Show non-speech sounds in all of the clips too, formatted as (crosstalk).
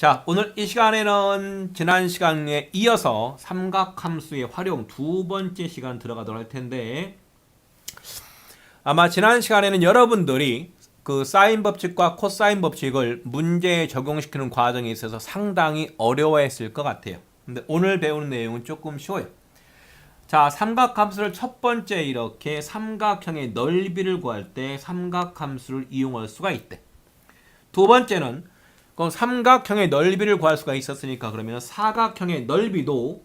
자, 오늘 이 시간에는 지난 시간에 이어서 삼각함수의 활용 두 번째 시간 들어가도록 할 텐데 아마 지난 시간에는 여러분들이 그 사인 법칙과 코사인 법칙을 문제에 적용시키는 과정에 있어서 상당히 어려워했을 것 같아요. 근데 오늘 배우는 내용은 조금 쉬워요. 자, 삼각함수를 첫 번째 이렇게 삼각형의 넓이를 구할 때 삼각함수를 이용할 수가 있대. 두 번째는 그럼 삼각형의 넓이를 구할 수가 있었으니까 그러면 사각형의 넓이도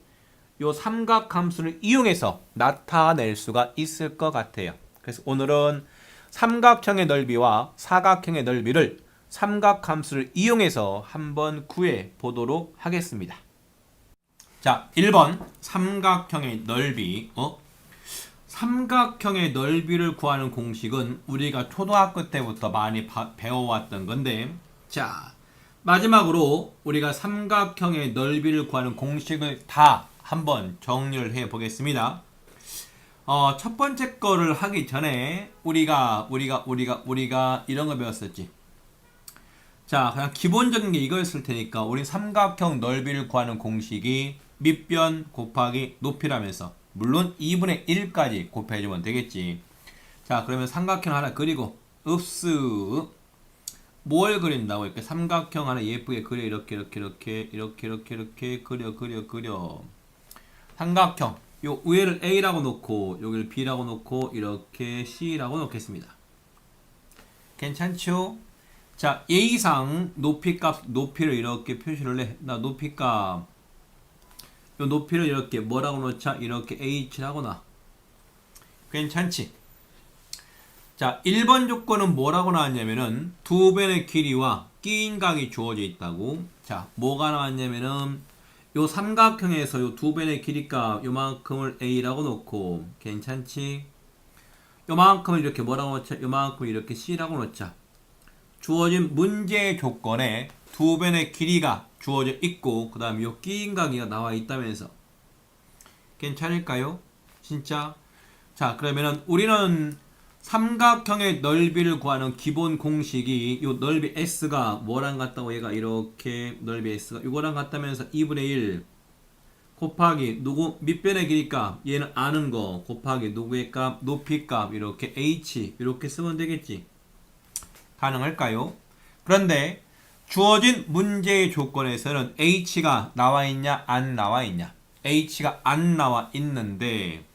요 삼각 함수를 이용해서 나타낼 수가 있을 것 같아요. 그래서 오늘은 삼각형의 넓이와 사각형의 넓이를 삼각 함수를 이용해서 한번 구해 보도록 하겠습니다. 자, 1번 삼각형의 넓이. 어? 삼각형의 넓이를 구하는 공식은 우리가 초등학교 때부터 많이 바- 배워왔던 건데 자, 마지막으로 우리가 삼각형의 넓이를 구하는 공식을 다 한번 정리를 해 보겠습니다. 어, 첫 번째 거를 하기 전에 우리가 우리가 우리가 우리가 이런 거 배웠었지. 자, 그냥 기본적인 게 이거였을 테니까 우리 삼각형 넓이를 구하는 공식이 밑변 곱하기 높이라면서 물론 2분의 1까지 곱해주면 되겠지. 자, 그러면 삼각형 하나 그리고 읍스 뭘 그린다고 이렇게 삼각형 하나 예쁘게 그려 이렇게 이렇게 이렇게 이렇게 이렇게 이렇게 그려 그려 그려 삼각형 요 위에를 A라고 놓고 여기를 B라고 놓고 이렇게 C라고 놓겠습니다. 괜찮죠? 자, A상 높이값 높이를 이렇게 표시를 해. 나 높이값 요 높이를 이렇게 뭐라고 놓자? 이렇게 H라고 놔. 괜찮지? 자, 1번 조건은 뭐라고 나왔냐면은 두 변의 길이와 끼인 각이 주어져 있다고. 자, 뭐가 나왔냐면은 요 삼각형에서 요 두 변의 길이값 요만큼을 A라고 놓고 괜찮지? 요만큼을 이렇게 뭐라고 놓자? 요만큼 이렇게 C라고 놓자. 주어진 문제의 조건에 두 변의 길이가 주어져 있고 그 다음에 요 끼인 각이 나와 있다면서 괜찮을까요? 진짜? 자 그러면은 우리는 삼각형의 넓이를 구하는 기본 공식이 요 넓이 s가 뭐랑 같다고 얘가 이렇게 넓이 s가 이거랑 같다면서 2분의 1 곱하기 누구 밑변의 길이값 얘는 아는 거 곱하기 누구의 값 높이 값 이렇게 h 이렇게 쓰면 되겠지. 가능할까요? 그런데 주어진 문제의 조건에서는 h가 나와 있냐 안 나와 있냐? H가 안 나와 있는데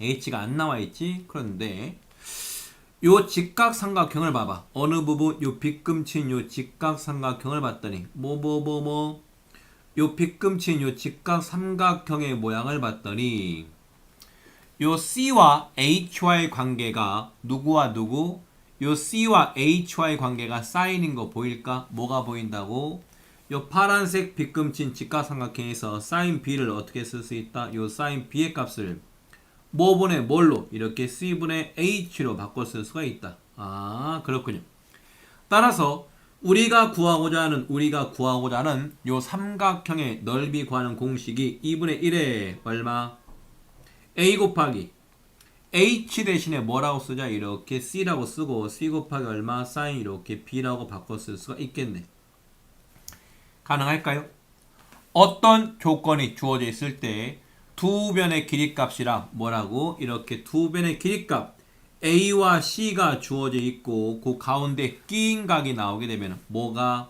h가 안 나와 있지? 그런데 요 직각삼각형을 봐봐 어느 부분 요 빗금친 요 직각삼각형을 봤더니 뭐 뭐 뭐 뭐 요 빗금친 요 직각삼각형의 모양을 봤더니 요 C와 H와의 관계가 누구와 누구? 요 C와 H와의 관계가 사인인 거 보일까? 뭐가 보인다고? 요 파란색 빗금친 직각삼각형에서 사인 B를 어떻게 쓸 수 있다? 요 사인 B의 값을 뭐분의 뭘로 이렇게 C분의 H로 바꿔 쓸 수가 있다. 아 그렇군요. 따라서 우리가 구하고자 하는 우리가 구하고자 하는 요 삼각형의 넓이 구하는 공식이 2분의 1에 얼마? A 곱하기 H 대신에 뭐라고 쓰자? 이렇게 C라고 쓰고 C 곱하기 얼마? 사인 이렇게 B라고 바꿔 쓸 수가 있겠네. 가능할까요? 어떤 조건이 주어져 있을 때 두 변의 길이값이랑 뭐라고 이렇게 두 변의 길이값 A와 C가 주어져 있고 그 가운데 끼인 각이 나오게 되면 뭐가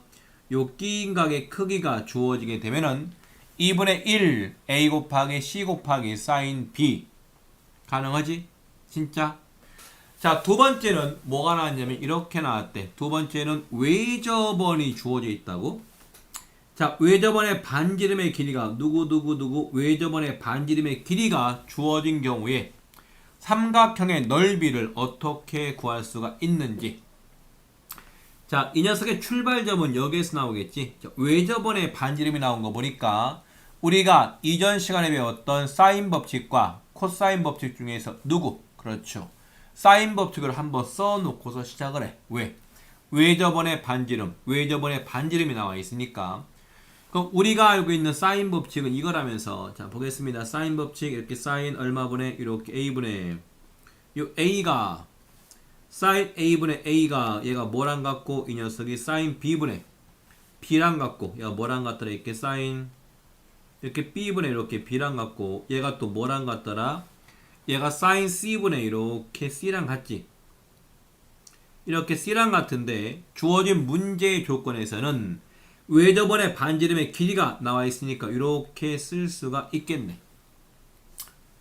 요 끼인 각의 크기가 주어지게 되면은 2분의 1 A 곱하기 C 곱하기 사인 B 가능하지? 진짜? 자, 두 번째는 뭐가 나왔냐면 이렇게 나왔대. 두 번째는 외접원이 주어져 있다고. 자, 외접원의 반지름의 길이가 누구 누구 누구 외접원의 반지름의 길이가 주어진 경우에 삼각형의 넓이를 어떻게 구할 수가 있는지. 자, 이 녀석의 출발점은 여기에서 나오겠지. 자, 외접원의 반지름이 나온 거 보니까 우리가 이전 시간에 배웠던 사인 법칙과 코사인 법칙 중에서 누구? 그렇죠. 사인 법칙을 한번 써놓고서 시작을 해. 왜? 외접원의 반지름, 외접원의 반지름이 나와 있으니까 그럼 우리가 알고 있는 사인 법칙은 이거라면서 자 보겠습니다. 사인 법칙 이렇게 사인 얼마분의 이렇게 a분의 요 a가 사인 a분의 a가 얘가 뭐랑 같고 이 녀석이 사인 b분의 b랑 같고 얘가 뭐랑 같더라? 이렇게 사인 이렇게 b분의 이렇게 b랑 같고 얘가 또 뭐랑 같더라? 얘가 사인 c분의 이렇게 c랑 같지? 이렇게 c랑 같은데 주어진 문제의 조건에서는 외접원의 반지름의 길이가 나와 있으니까 이렇게 쓸 수가 있겠네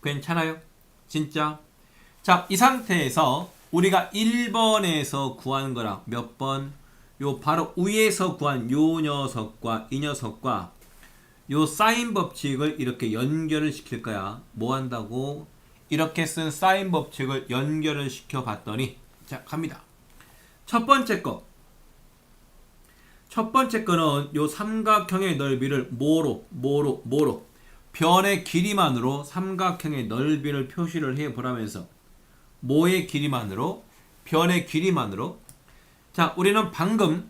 괜찮아요? 진짜? 자, 이 상태에서 우리가 1번에서 구한 거랑 몇 번? 요 바로 위에서 구한 요 녀석과 이 녀석과 요 사인 법칙을 이렇게 연결을 시킬 거야. 뭐 한다고? 이렇게 쓴 사인 법칙을 연결을 시켜 봤더니 자, 갑니다. 첫 번째 거. 첫 번째 거는 요 삼각형의 넓이를 뭐로 뭐로 뭐로? 변의 길이만으로 삼각형의 넓이를 표시를 해 보라면서 뭐의 길이만으로? 변의 길이만으로? 자 우리는 방금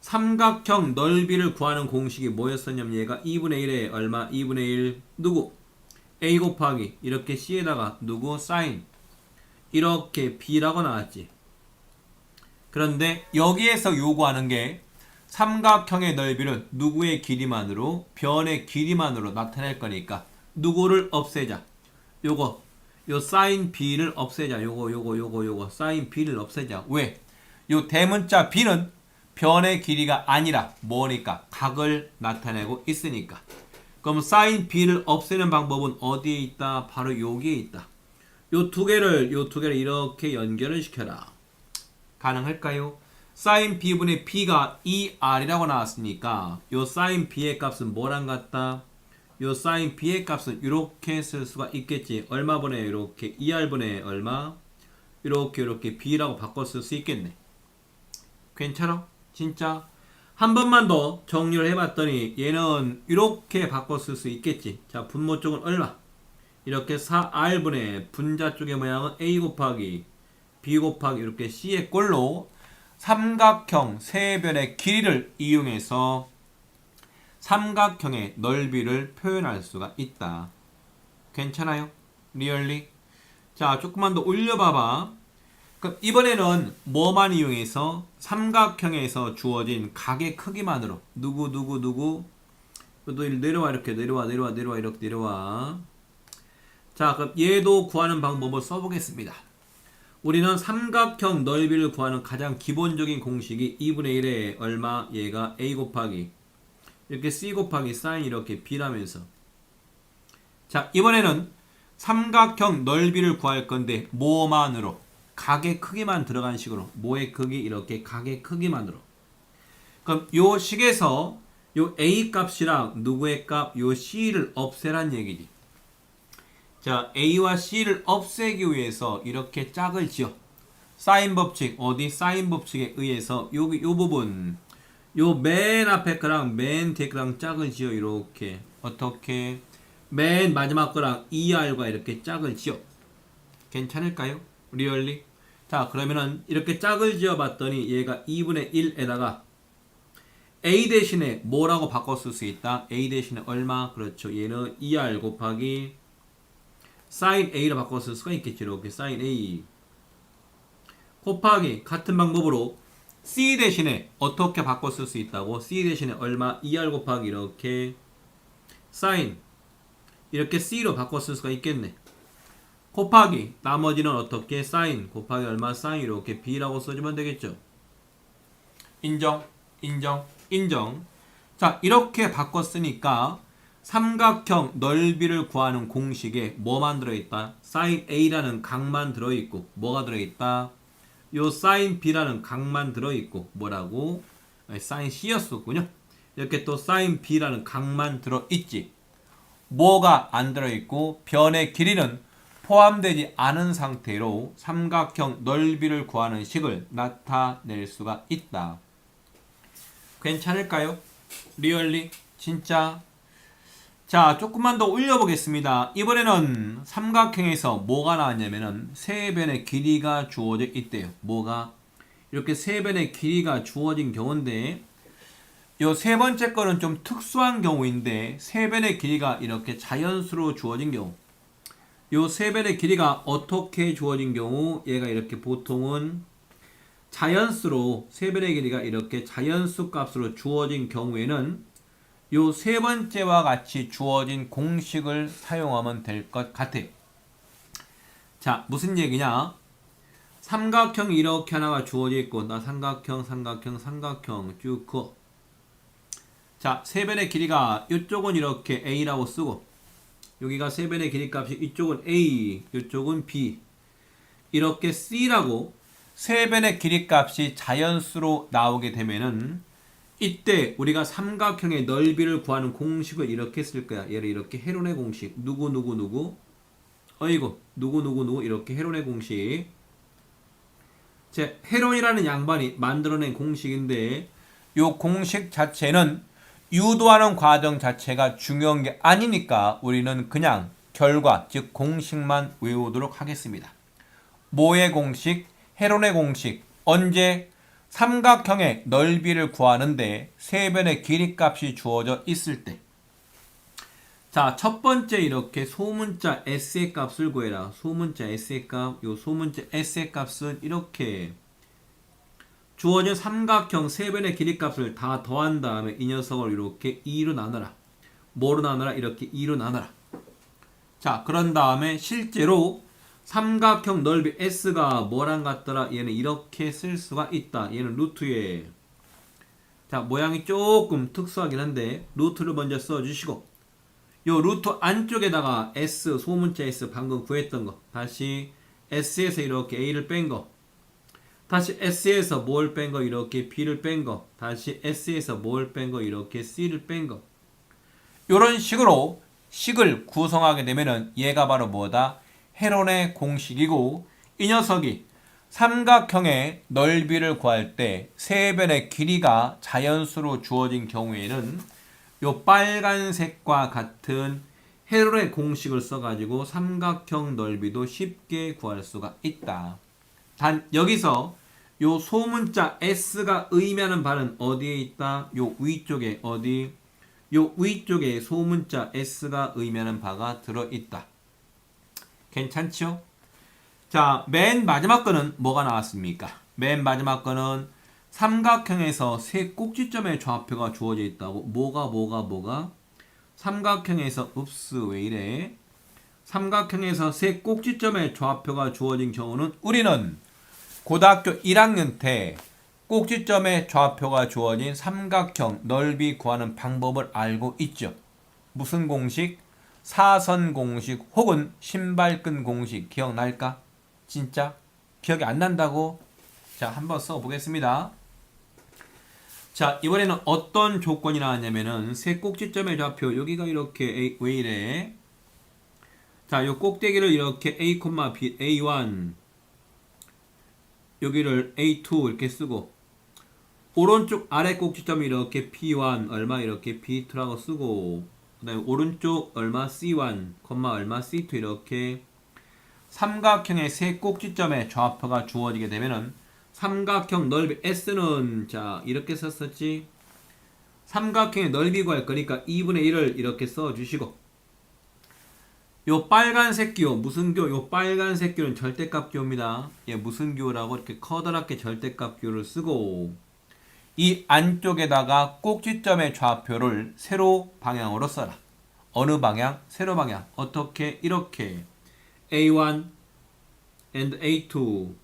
삼각형 넓이를 구하는 공식이 뭐였었냐면 얘가 2분의 1에 얼마? 2분의 1 누구? A 곱하기 이렇게 c에다가 누구? 사인. 이렇게 b라고 나왔지. 그런데 여기에서 요구하는 게 삼각형의 넓이를 누구의 길이만으로 변의 길이만으로 나타낼 거니까 누구를 없애자. 요거 요 사인 b를 없애자. 요거 요거 요거 요거 사인 b를 없애자. 왜? 요 대문자 b는 변의 길이가 아니라 뭐니까 각을 나타내고 있으니까. 그럼 사인 b를 없애는 방법은 어디에 있다? 바로 여기에 있다. 요 두 개를 요 두 개를 이렇게 연결을 시켜라. 가능할까요? 사인 b분의 b가 2r이라고 나왔으니까 요 사인 b의 값은 뭐랑 같다? 요 사인 b의 값은 이렇게 쓸 수가 있겠지. 얼마 분의 이렇게 2r분의 얼마? 이렇게 이렇게 b라고 쓸수 있겠네. 괜찮아? 진짜? 한 번만 더 정리를 해봤더니 얘는 이렇게 쓸수 있겠지. 자, 분모 쪽은 얼마? 이렇게 4r분의 분자 쪽의 모양은 a 곱하기 b 곱하기 이렇게 c의 꼴로 삼각형 세 변의 길이를 이용해서 삼각형의 넓이를 표현할 수가 있다. 괜찮아요? 리얼리? 자, 조금만 더 올려봐봐. 그럼 이번에는 뭐만 이용해서 삼각형에서 주어진 각의 크기만으로 누구 누구 누구 또 내려와 이렇게 내려와 내려와 내려와 이렇게 내려와 자 그럼 얘도 구하는 방법을 써보겠습니다 우리는 삼각형 넓이를 구하는 가장 기본적인 공식이 2분의 1에 얼마 얘가 a 곱하기 이렇게 c 곱하기 사인 이렇게 b라면서. 자 이번에는 삼각형 넓이를 구할 건데 뭐만으로? 각의 크기만 들어간 식으로. 뭐의 크기? 이렇게 각의 크기만으로. 그럼 요 식에서 요 a 값이랑 누구의 값? 요 c를 없애란 얘기지 자, A와 C를 없애기 위해서 이렇게 짝을 지어. 사인 법칙, 어디 사인 법칙에 의해서 여기 요 부분, 요 맨 앞에 거랑 맨 뒤에 거랑 짝을 지어. 이렇게. 어떻게? 맨 마지막 거랑 2R과 이렇게 짝을 지어. 괜찮을까요? 리얼리? 자, 그러면은 이렇게 짝을 지어 봤더니 얘가 2분의 1에다가 A 대신에 뭐라고 쓸수 있다? A 대신에 얼마? 그렇죠. 얘는 2R 곱하기 사인 A로 쓸 수가 있겠죠. 이렇게 사인 A 곱하기 같은 방법으로 C 대신에 어떻게 쓸수 있다고? C 대신에 얼마? 2R 곱하기 이렇게 사인 이렇게 C로 쓸 수가 있겠네. 곱하기 나머지는 어떻게? 사인 곱하기 얼마? 사인 이렇게 B라고 써주면 되겠죠. 인정, 인정, 인정. 자 이렇게 바꿨으니까 삼각형 넓이를 구하는 공식에 뭐만 들어있다? sin A라는 각만 들어있고 뭐가 들어있다? 요 sin B라는 각만 들어있고 뭐라고? sin C였었군요. 이렇게 또 sin B라는 각만 들어있지. 뭐가 안 들어있고 변의 길이는 포함되지 않은 상태로 삼각형 넓이를 구하는 식을 나타낼 수가 있다. 괜찮을까요? 리얼리? 진짜? 자, 조금만 더 올려보겠습니다. 이번에는 삼각형에서 뭐가 나왔냐면은 세 변의 길이가 주어져 있대요. 뭐가? 이렇게 세 변의 길이가 주어진 경우인데 요 세 번째 거는 좀 특수한 경우인데 세 변의 길이가 이렇게 자연수로 주어진 경우 요 세 변의 길이가 어떻게 주어진 경우 얘가 이렇게 보통은 자연수로 세 변의 길이가 이렇게 자연수 값으로 주어진 경우에는 요 세 번째와 같이 주어진 공식을 사용하면 될 것 같아요. 자, 무슨 얘기냐? 삼각형이 이렇게 하나가 주어져 있고 나 삼각형, 삼각형, 삼각형 쭉 그어. 자, 세변의 길이가 이쪽은 이렇게 a라고 쓰고 여기가 세변의 길이 값이 이쪽은 a, 이쪽은 b. 이렇게 c라고 세변의 길이 값이 자연수로 나오게 되면은 이때 우리가 삼각형의 넓이를 구하는 공식을 이렇게 쓸 거야. 얘를 이렇게 헤론의 공식. 누구 누구 누구. 어이구. 누구 누구 누구 이렇게 헤론의 공식. 제 헤론이라는 양반이 만들어낸 공식인데 요 공식 자체는 유도하는 과정 자체가 중요한 게 아니니까 우리는 그냥 결과 즉 공식만 외우도록 하겠습니다. 모의 공식, 헤론의 공식 언제 삼각형의 넓이를 구하는데 세변의 길이 값이 주어져 있을 때. 자, 첫 번째 이렇게 소문자 s의 값을 구해라. 소문자 s의 값, 요 소문자 s의 값은 이렇게 주어진 삼각형 세변의 길이 값을 다 더한 다음에 이 녀석을 이렇게 2로 나눠라. 뭐로 나눠라? 이렇게 2로 나눠라. 자, 그런 다음에 실제로 삼각형 넓이 S가 뭐랑 같더라? 얘는 이렇게 쓸 수가 있다. 얘는 루트에. 자 모양이 조금 특수하긴 한데 루트를 먼저 써주시고 요 루트 안쪽에다가 S 소문자 S 방금 구했던 거. 다시 S에서 이렇게 A를 뺀 거. 다시 S에서 뭘 뺀 거? 이렇게 B를 뺀 거. 다시 S에서 뭘 뺀 거? 이렇게 C를 뺀 거. 요런 식으로 식을 구성하게 되면은 얘가 바로 뭐다? 헤론의 공식이고 이 녀석이 삼각형의 넓이를 구할 때 세변의 길이가 자연수로 주어진 경우에는 요 빨간색과 같은 헤론의 공식을 써가지고 삼각형 넓이도 쉽게 구할 수가 있다. 단 여기서 요 소문자 S가 의미하는 바는 어디에 있다? 요 위쪽에 어디? 요 위쪽에 소문자 S가 의미하는 바가 들어있다. 괜찮죠? 자, 맨 마지막 거는 뭐가 나왔습니까? 맨 마지막 거는 삼각형에서 세 꼭지점의 좌표가 주어져 있다고. 뭐가 뭐가 뭐가? 삼각형에서 읍스 왜 이래? 삼각형에서 세 꼭지점의 좌표가 주어진 경우는 우리는 고등학교 1학년 때 꼭지점의 좌표가 주어진 삼각형 넓이 구하는 방법을 알고 있죠. 무슨 공식? 사선 공식 혹은 신발끈 공식 기억날까? 진짜? 기억이 안 난다고? 자, 한번 써 보겠습니다. 자, 이번에는 어떤 조건이 나왔냐면은 세 꼭지점의 좌표 여기가 이렇게 A, 왜 이래? 자, 요 꼭대기를 이렇게 A, B, A1 여기를 A2 이렇게 쓰고 오른쪽 아래 꼭지점이 이렇게 P1 얼마 이렇게 B2라고 쓰고 그다음에 오른쪽 얼마 C1, 얼마 C2 이렇게 삼각형의 세 꼭지점의 좌표가 주어지게 되면은 삼각형 넓이 S는 자 이렇게 썼었지. 삼각형의 넓이 구할 거니까 2분의 1을 이렇게 써주시고. 요 빨간색 기호 무슨 기호 요 빨간색 기호는 절대값 기호입니다. 예 무슨 기호라고 이렇게 커다랗게 절대값 기호를 쓰고 이 안쪽에다가 꼭지점의 좌표를 세로 방향으로 써라. 어느 방향? 세로 방향. 어떻게? 이렇게 A1 and A2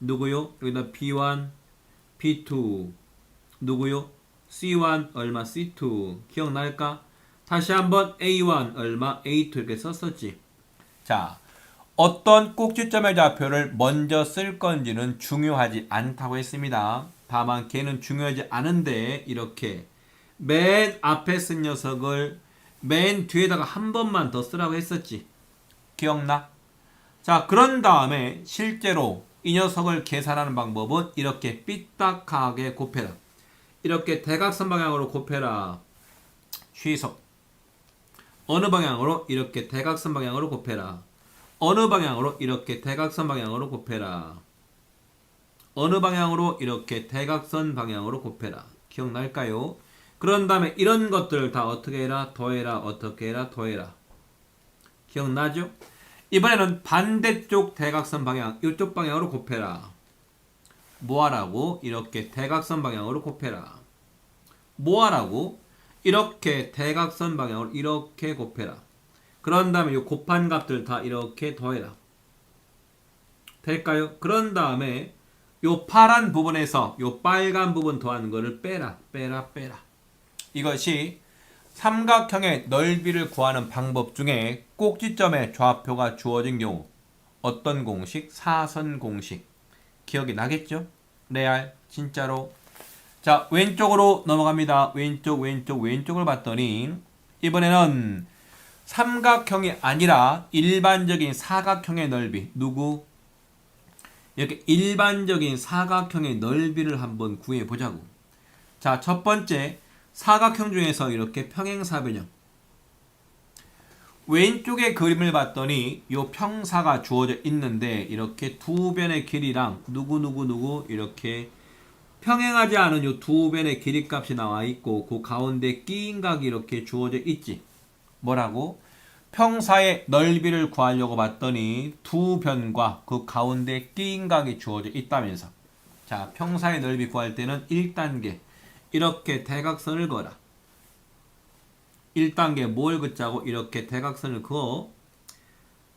누구요? 여기다 B1, B2 누구요? C1 얼마? C2 기억날까? 다시 한번 A1 얼마? A2 이렇게 썼었지. 자, 어떤 꼭지점의 좌표를 먼저 쓸 건지는 중요하지 않다고 했습니다. 다만 걔는 중요하지 않은데 이렇게 맨 앞에 쓴 녀석을 맨 뒤에다가 한 번만 더 쓰라고 했었지. 기억나? 자, 그런 다음에 실제로 이 녀석을 계산하는 방법은 이렇게 삐딱하게 곱해라. 이렇게 대각선 방향으로 곱해라. 취소. 어느 방향으로? 이렇게 대각선 방향으로 곱해라. 어느 방향으로? 이렇게 대각선 방향으로 곱해라. 어느 방향으로 이렇게 대각선 방향으로 곱해라. 기억날까요? 그런 다음에 이런 것들 다 어떻게 해라? 더해라. 어떻게 해라? 더해라. 기억나죠? 이번에는 반대쪽 대각선 방향, 이쪽 방향으로 곱해라. 뭐하라고? 이렇게 대각선 방향으로 곱해라. 뭐하라고? 이렇게 대각선 방향으로 이렇게 곱해라. 그런 다음에 이 곱한 값들 다 이렇게 더해라. 될까요? 그런 다음에 요 파란 부분에서 요 빨간 부분 더하는 거를 빼라. 빼라. 빼라. 이것이 삼각형의 넓이를 구하는 방법 중에 꼭지점의 좌표가 주어진 경우 어떤 공식? 사선 공식. 기억이 나겠죠? 레알 진짜로 자 왼쪽으로 넘어갑니다. 왼쪽 왼쪽 왼쪽을 봤더니 이번에는 삼각형이 아니라 일반적인 사각형의 넓이 누구? 이렇게 일반적인 사각형의 넓이를 한번 구해 보자고. 자, 첫 번째 사각형 중에서 이렇게 평행사변형. 왼쪽의 그림을 봤더니 요 평사가 주어져 있는데 이렇게 두 변의 길이랑 누구 누구 누구 이렇게 평행하지 않은 요 두 변의 길이 값이 나와 있고 그 가운데 끼인 각이 이렇게 주어져 있지. 뭐라고? 평사의 넓이를 구하려고 봤더니 두 변과 그 가운데 끼인 각이 주어져 있다면서. 자, 평사의 넓이 구할 때는 1단계 이렇게 대각선을 그어라. 1단계 뭘 긋자고 이렇게 대각선을 그어.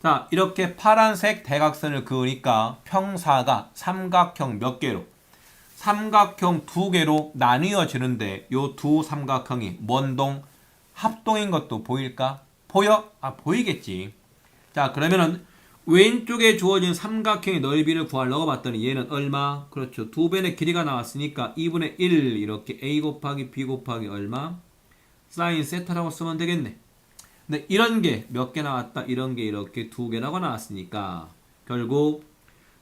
자, 이렇게 파란색 대각선을 그으니까 평사가 삼각형 몇 개로? 삼각형 두 개로 나뉘어지는데 요 두 삼각형이 먼동 합동인 것도 보일까? 보여? 아, 보이겠지. 자, 그러면은 왼쪽에 주어진 삼각형의 넓이를 구하려고 봤더니 얘는 얼마? 그렇죠. 두 변의 길이가 나왔으니까 2분의 1 이렇게 a 곱하기 b 곱하기 얼마? 사인 세타라고 쓰면 되겠네. 근데 이런 게 몇 개 나왔다? 이런 게 이렇게 두 개라고 나왔으니까 결국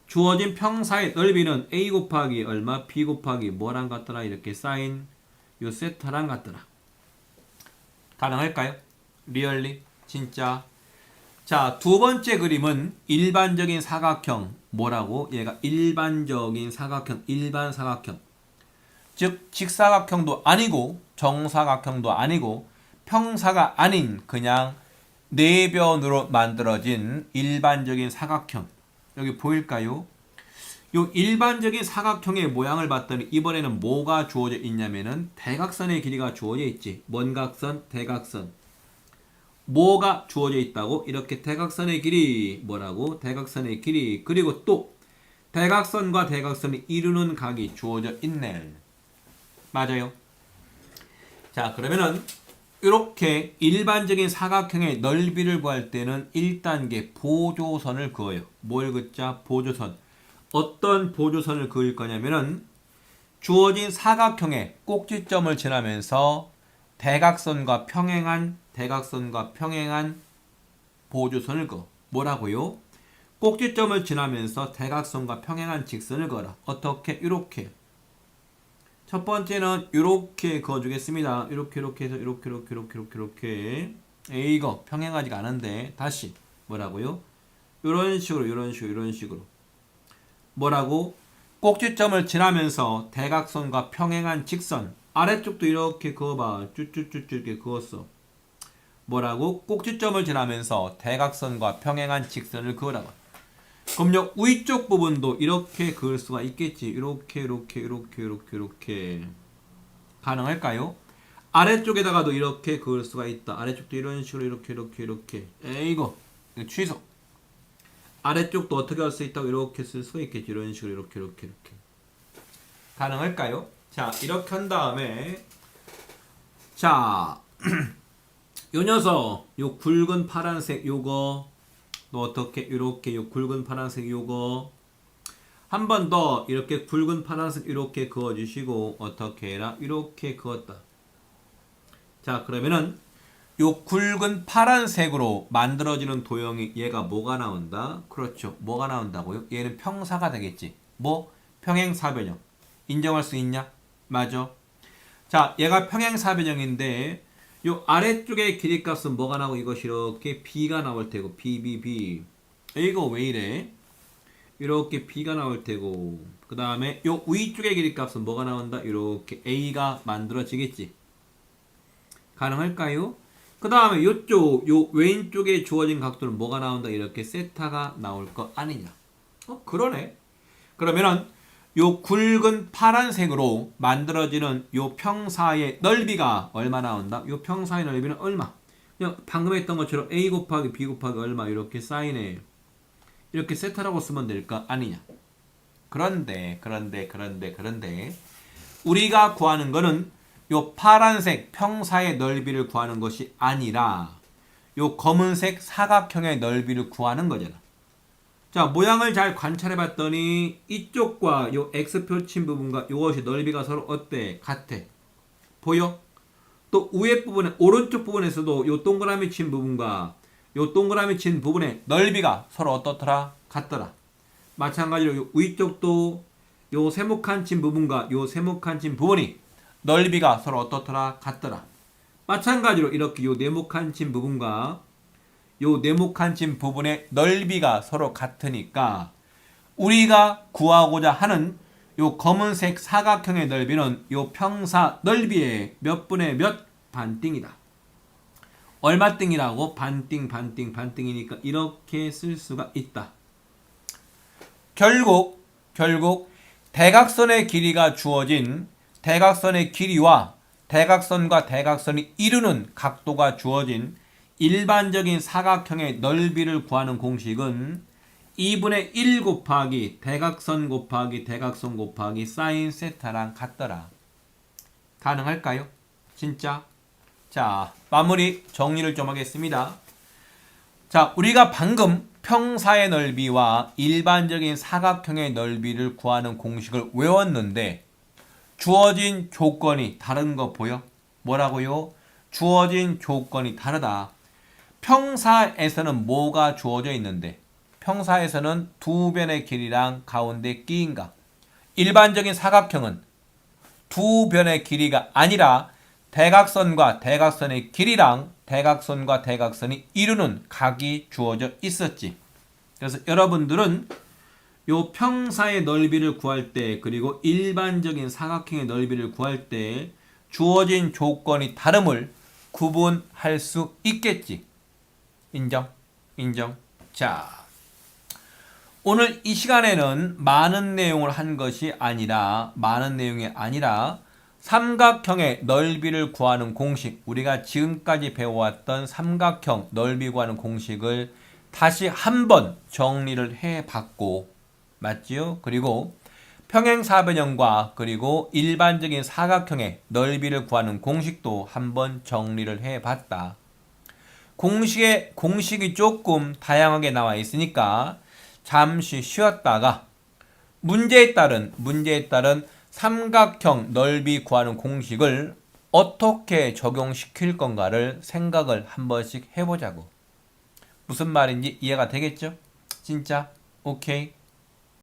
주어진 평사의 넓이는 a 곱하기 얼마? b 곱하기 뭐랑 같더라? 이렇게 사인 요 세타랑 같더라. 가능할까요? 리얼리? 진짜? 자, 두 번째 그림은 일반적인 사각형. 뭐라고? 얘가 일반적인 사각형, 일반 사각형. 즉, 직사각형도 아니고, 정사각형도 아니고, 평사가 아닌 그냥 네변으로 만들어진 일반적인 사각형. 여기 보일까요? 요 일반적인 사각형의 모양을 봤더니 이번에는 뭐가 주어져 있냐면은 대각선의 길이가 주어져 있지. 뭔 각선? 대각선. 뭐가 주어져 있다고? 이렇게 대각선의 길이 뭐라고? 대각선의 길이 그리고 또 대각선과 대각선이 이루는 각이 주어져 있네. 맞아요. 자 그러면은 이렇게 일반적인 사각형의 넓이를 구할 때는 1단계 보조선을 그어요. 뭘 긋자? 보조선. 어떤 보조선을 그을 거냐면은 주어진 사각형의 꼭지점을 지나면서 대각선과 평행한 대각선과 평행한 보조선을 그어. 뭐라고요? 꼭지점을 지나면서 대각선과 평행한 직선을 그어라. 어떻게? 이렇게. 첫 번째는 이렇게 그어주겠습니다. 이렇게 이렇게 해서 이렇게 이렇게 이렇게 이렇게 이렇게 이거 평행하지가 않은데 다시 뭐라고요? 이런 식으로 이런 식으로 이런 식으로 뭐라고? 꼭지점을 지나면서 대각선과 평행한 직선 아래쪽도 이렇게 그어봐. 쭈쭈쭈쭈 이렇게 그었어. 뭐라고? 꼭지점을 지나면서 대각선과 평행한 직선을 그으라고. 그럼 요 위쪽 부분도 이렇게 그을 수가 있겠지. 이렇게 이렇게 이렇게 이렇게 이렇게. 가능할까요? 아래쪽에다가도 이렇게 그을 수가 있다. 아래쪽도 이런 식으로 이렇게 이렇게 이렇게. 에이거 이거 취소. 아래쪽도 어떻게 할 수 있다고 이렇게 쓸 수가 있겠지. 이런 식으로 이렇게 이렇게 이렇게. 가능할까요? 자 이렇게 한 다음에 자 (clears throat) 요 녀석 요 굵은 파란색 요거 또 어떻게 이렇게 요 굵은 파란색 요거 한 번 더 이렇게 굵은 파란색 이렇게 그어 주시고 어떻게 해라 이렇게 그었다 자 그러면은 요 굵은 파란색으로 만들어지는 도형이 얘가 뭐가 나온다? 그렇죠. 뭐가 나온다고요? 얘는 평사가 되겠지. 뭐? 평행사변형. 인정할 수 있냐? 맞아. 자, 얘가 평행사변형인데 요 아래쪽의 길이값은 뭐가 나오고 이것이 이렇게 b가 나올 테고 b, b, b. 이거 왜 이래? 이렇게 b가 나올 테고 그 다음에 요 위쪽의 길이값은 뭐가 나온다? 이렇게 a가 만들어지겠지. 가능할까요? 그 다음에 요쪽 요 왼쪽에 주어진 각도는 뭐가 나온다 이렇게 세타가 나올 거 아니냐 어 그러네 그러면은 요 굵은 파란색으로 만들어지는 요 평사의 넓이가 얼마 나온다? 요 평사의 넓이는 얼마? 그냥 방금 했던 것처럼 a 곱하기 b 곱하기 얼마 이렇게 사인해 이렇게 세타라고 쓰면 될까? 아니냐? 그런데 그런데 그런데 그런데 우리가 구하는 거는 요 파란색 평사의 넓이를 구하는 것이 아니라 요 검은색 사각형의 넓이를 구하는 거잖아. 자, 모양을 잘 관찰해 봤더니 이쪽과 요 X표 친 부분과 요것이 넓이가 서로 어때? 같아. 보여? 또 위에 부분에 오른쪽 부분에서도 요 동그라미 친 부분과 요 동그라미 친 부분의 넓이가 서로 어떻더라? 같더라. 마찬가지로 요 위쪽도 요 세모칸 친 부분과 요 세모칸 친 부분이 넓이가 서로 어떻더라? 같더라. 마찬가지로 이렇게 요 네모칸 친 부분과 요 네모칸 친 부분의 넓이가 서로 같으니까 우리가 구하고자 하는 요 검은색 사각형의 넓이는 요 평사 넓이의 몇 분의 몇 반띵이다. 얼마 띵이라고? 반띵, 반띵, 반띵이니까 이렇게 쓸 수가 있다. 결국 결국 대각선의 길이가 주어진 대각선의 길이와 대각선과 대각선이 이루는 각도가 주어진 일반적인 사각형의 넓이를 구하는 공식은 2분의 1 곱하기 대각선 곱하기 대각선 곱하기 사인 세타랑 같더라. 가능할까요? 진짜? 자, 마무리 정리를 좀 하겠습니다. 자, 우리가 방금 평사의 넓이와 일반적인 사각형의 넓이를 구하는 공식을 외웠는데 주어진 조건이 다른 거 보여? 뭐라고요? 주어진 조건이 다르다. 평사에서는 뭐가 주어져 있는데 평사에서는 두 변의 길이랑 가운데 끼인가? 일반적인 사각형은 두 변의 길이가 아니라 대각선과 대각선의 길이랑 대각선과 대각선이 이루는 각이 주어져 있었지. 그래서 여러분들은 요 평사의 넓이를 구할 때 그리고 일반적인 사각형의 넓이를 구할 때 주어진 조건이 다름을 구분할 수 있겠지. 인정? 인정? 자, 오늘 이 시간에는 많은 내용을 한 것이 아니라 많은 내용이 아니라 삼각형의 넓이를 구하는 공식 우리가 지금까지 배워왔던 삼각형 넓이 구하는 공식을 다시 한번 정리를 해 봤고 맞지요? 그리고 평행 사변형과 그리고 일반적인 사각형의 넓이를 구하는 공식도 한번 정리를 해 봤다. 공식의 공식이 조금 다양하게 나와 있으니까 잠시 쉬었다가 문제에 따른 문제에 따른 삼각형 넓이 구하는 공식을 어떻게 적용시킬 건가를 생각을 한 번씩 해보자고. 무슨 말인지 이해가 되겠죠? 진짜? 오케이.